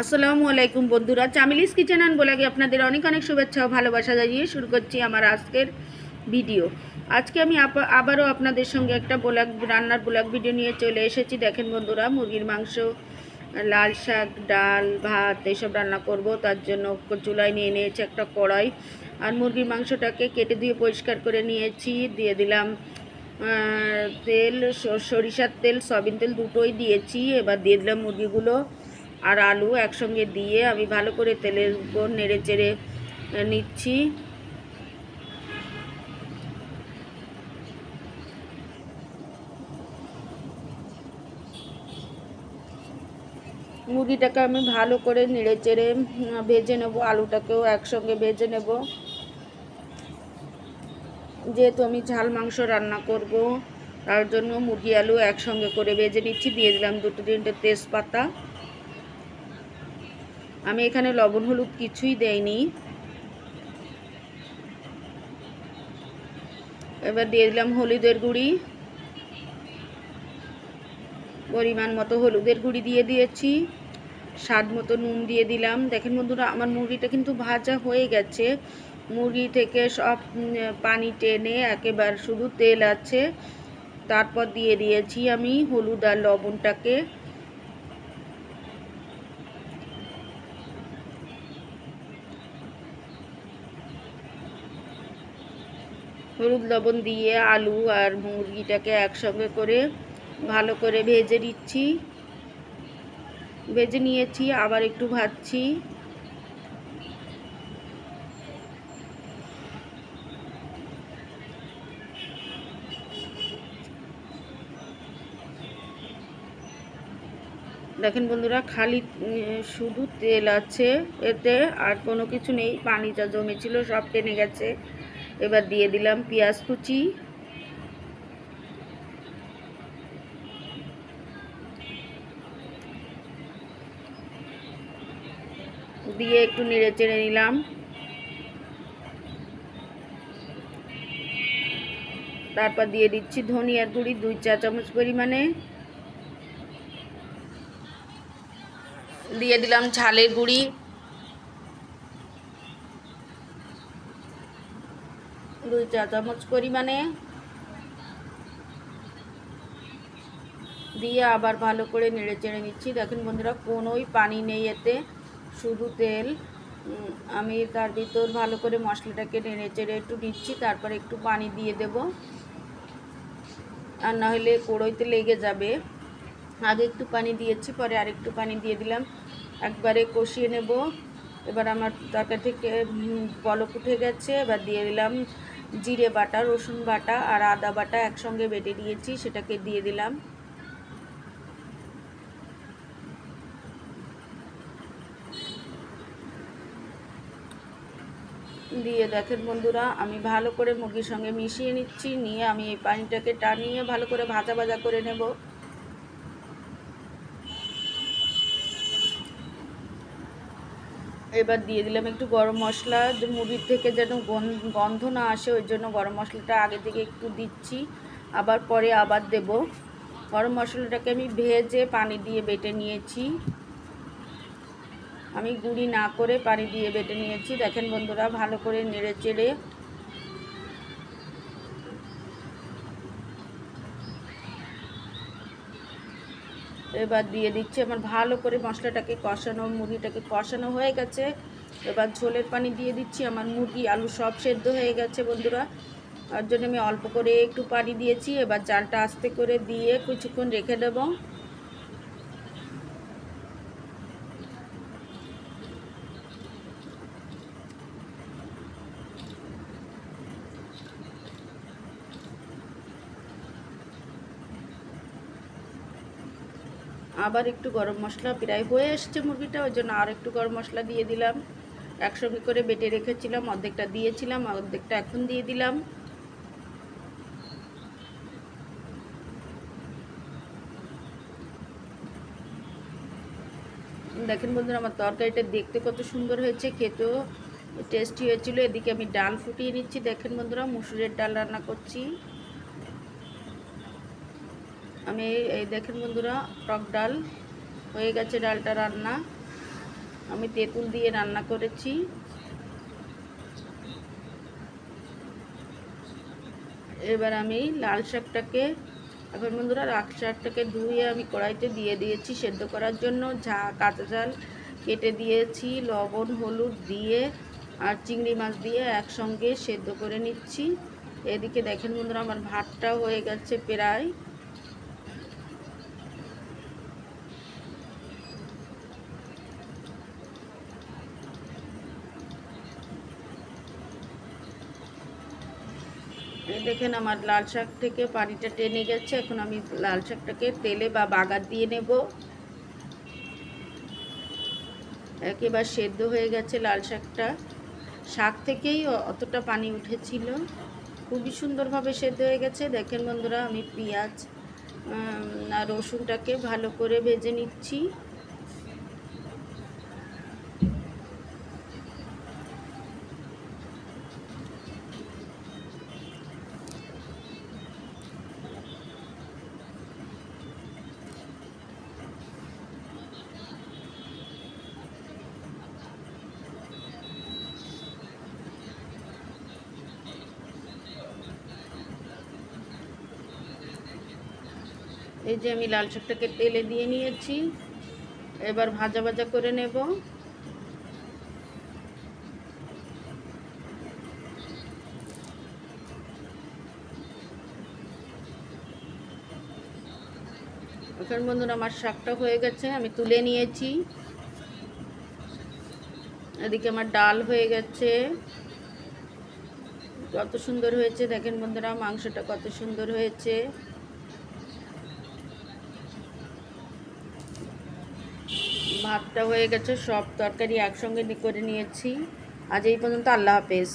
আসসালামু আলাইকুম বন্ধুরা। চামিলিস কিচেন অ্যান্ড বলাগে আপনাদের অনেক অনেক শুভেচ্ছা ও ভালোবাসা জানিয়ে শুরু করছি আমার আজকের ভিডিও। আজকে আমি আবারও আপনাদের সঙ্গে একটা ব্লগ, রান্নার ব্লগ ভিডিও নিয়ে চলে এসেছি। দেখেন বন্ধুরা, মুরগির মাংস, লাল শাক, ডাল, ভাত, এসব রান্না করব। তার জন্য চুলায় নিয়ে নিয়েছি একটা কড়াই। আর মুরগির মাংসটাকে কেটে দিয়ে পরিষ্কার করে নিয়েছি। দিয়ে দিলাম তেল সরিষার তেল, সয়াবিন তেল দুটোই দিয়েছি। এবার দিয়ে দিলাম মুরগিগুলো। আর আলু একসঙ্গে দিয়ে আমি ভালো করে তেলের উপর নেড়ে চেড়ে নিচ্ছি। মুরগিটাকে আমি ভালো করে নেড়ে চেড়ে ভেজে নেব, আলুটাকেও একসঙ্গে ভেজে নেব। যেহেতু আমি ঝাল মাংস রান্না করব, তার জন্য মুরগি আলু একসঙ্গে করে ভেজে নিচ্ছি। দিয়ে দিলাম দুটো তিনটে তেজপাতা। আমি এখানে লবণ, হলুদ কিছুই দেইনি। এবার দিয়ে দিলাম হলুদের গুঁড়ি। পরিমাণ মতো হলুদের গুঁড়ি দিয়ে দিয়েছি। স্বাদ মতো নুন দিয়ে দিলাম। দেখেন বন্ধুরা, আমার মুরগিটা কিন্তু ভাজা হয়ে গেছে। মুরগি থেকে সব পানি টেনে একেবারে শুধু তেল আছে। তারপর দিয়ে দিয়েছি আমি হলুদ আর লবণটাকে। হলুদ লবণ দিয়ে আলু আর মুরগিটাকে একসঙ্গে করে ভালো করে ভেজে নিচ্ছি। ভেজে নিয়েছি, আবার একটু ভাজছি। দেখেন বন্ধুরা, খালি শুধু তেল আছে এতে, আর কোনো কিছু নেই। পানি যা জমেছিল, সব টেনে গেছে। এবার দিয়ে দিলাম পেঁয়াজ কুচি। দিয়ে একটু নেড়ে চেড়ে নিলাম। তারপর দিয়ে দিচ্ছি ধনিয়ার গুঁড়ি, দুই চা চামচ পরিমাণে। দিয়ে দিলাম ঝালের গুঁড়ি। দুই চা চামচ পরিমাণে দিয়ে আবার ভালো করে নেড়ে চেড়ে নিচ্ছি। দেখেন বন্ধুরা, কোনোই পানি নেই এতে। শুধু তেল। আমি তার ভিতর ভালো করে মশলাটাকে নেড়ে চেড়ে একটু নিচ্ছি, তারপর একটু পানি দিয়ে দেব। আর নাহলে কড়ইতে লেগে যাবে। আগে একটু পানি দিয়েছি, পরে আরেকটু পানি দিয়ে দিলাম। একবারে কষিয়ে নেব। এবার আমার তরকারি থেকে বলক উঠে গেছে, এবার দিয়ে দিলাম জিরে বাটা, রসুন বাটা আর আদা বাটা একসঙ্গে বেটে দিয়েছি সেটাকে দিয়ে দিলাম। দিয়ে দেখেন বন্ধুরা, আমি ভালো করে মুরগির সঙ্গে মিশিয়ে নিচ্ছি, নিয়ে আমি এই পানিটাকে টানিয়ে ভালো করে ভাজা ভাজা করে নেব। এবার দিয়ে দিলাম একটু গরম মশলা মুরগির থেকে যেন গন- গন্ধ না আসে, ওই জন্য গরম মশলাটা আগে থেকে একটু দিচ্ছি। আবার পরে আবার দেব। গরম মশলাটাকে আমি ভেজে পানি দিয়ে বেটে নিয়েছি। আমি গুঁড়ি না করে পানি দিয়ে বেটে নিয়েছি। দেখেন বন্ধুরা, ভালো করে নেড়ে চেড়ে এবার দিয়ে দিচ্ছি আমার ভালো করে মশলাটাকে কষানো মুরগিটাকে কষানো হয়ে গেছে। এবার ঝোলের পানি দিয়ে দিচ্ছি, আমার মুরগি, আলু সব সেদ্ধ হয়ে গেছে বন্ধুরা। তার জন্য আমি অল্প করে একটু পানি দিয়েছি, এবার জালটা আস্তে করে দিয়ে কিছুক্ষণ রেখে দেবো। আবার একটু গরম মশলা প্রায় হয়ে এসছে মুরগিটা, ওই জন্য আর একটু গরম মশলা দিয়ে দিলাম। একসঙ্গে করে বেটে রেখেছিলাম, অর্ধেকটা দিয়েছিলাম অর্ধেকটা এখন দিয়ে দিলাম। দেখেন বন্ধুরা, আমার তরকারিটা দেখতে কত সুন্দর হয়েছে, খেতেও টেস্টি হয়েছিল। এদিকে আমি ডাল ফুটিয়ে নিচ্ছি। দেখেন বন্ধুরা, মুসুরের ডাল রান্না করছি। আমি এই দেখেন বন্ধুরা, টক ডাল। হয়ে গেছে ডালটা রান্না। আমি তেঁতুল দিয়ে রান্না করেছি। এবার আমি লাল শাকটাকে, এখন বন্ধুরা লাল শাকটাকে ধুয়ে আমি কড়াইতে দিয়ে দিয়েছি সেদ্ধ করার জন্য। ঝা, কাঁচা ঝাল কেটে দিয়েছি, লবণ, হলুদ দিয়ে আর চিংড়ি মাছ দিয়ে একসঙ্গে সেদ্ধ করে নিচ্ছি। এদিকে দেখেন বন্ধুরা, আমার ভাতটাও হয়ে গেছে প্রায়। দেখেন আমার লাল শাক থেকে পানিটা টেনে গেছে, এখন আমি লাল শাকটাকে তেলে বা বাগার দিয়ে নেব। একেবারে সেদ্ধ হয়ে গেছে লাল শাকটা। শাক থেকেই অতটা পানি উঠেছিল। খুবই সুন্দরভাবে সেদ্ধ হয়ে গেছে। দেখেন বন্ধুরা, আমি পেঁয়াজ আর রসুনটাকে ভালো করে ভেজে নিচ্ছি। এই যে আমি লাল শাকটাকে তেলে দিয়ে নিয়েছি। এবার ভাজা ভাজা করে নেব। এখন বন্ধুরা আমার শাকটা হয়ে গেছে, আমি তুলে নিয়েছি। এদিকে আমার ডাল হয়ে গেছে। কত সুন্দর হয়েছে, দেখেন বন্ধুরা, মাংসটা কত সুন্দর হয়েছে। ভাতটা হয়ে গেছে সব তরকারি একসঙ্গে করে নিয়েছি। আজ এই পর্যন্ত আল্লাহ হাফেজ।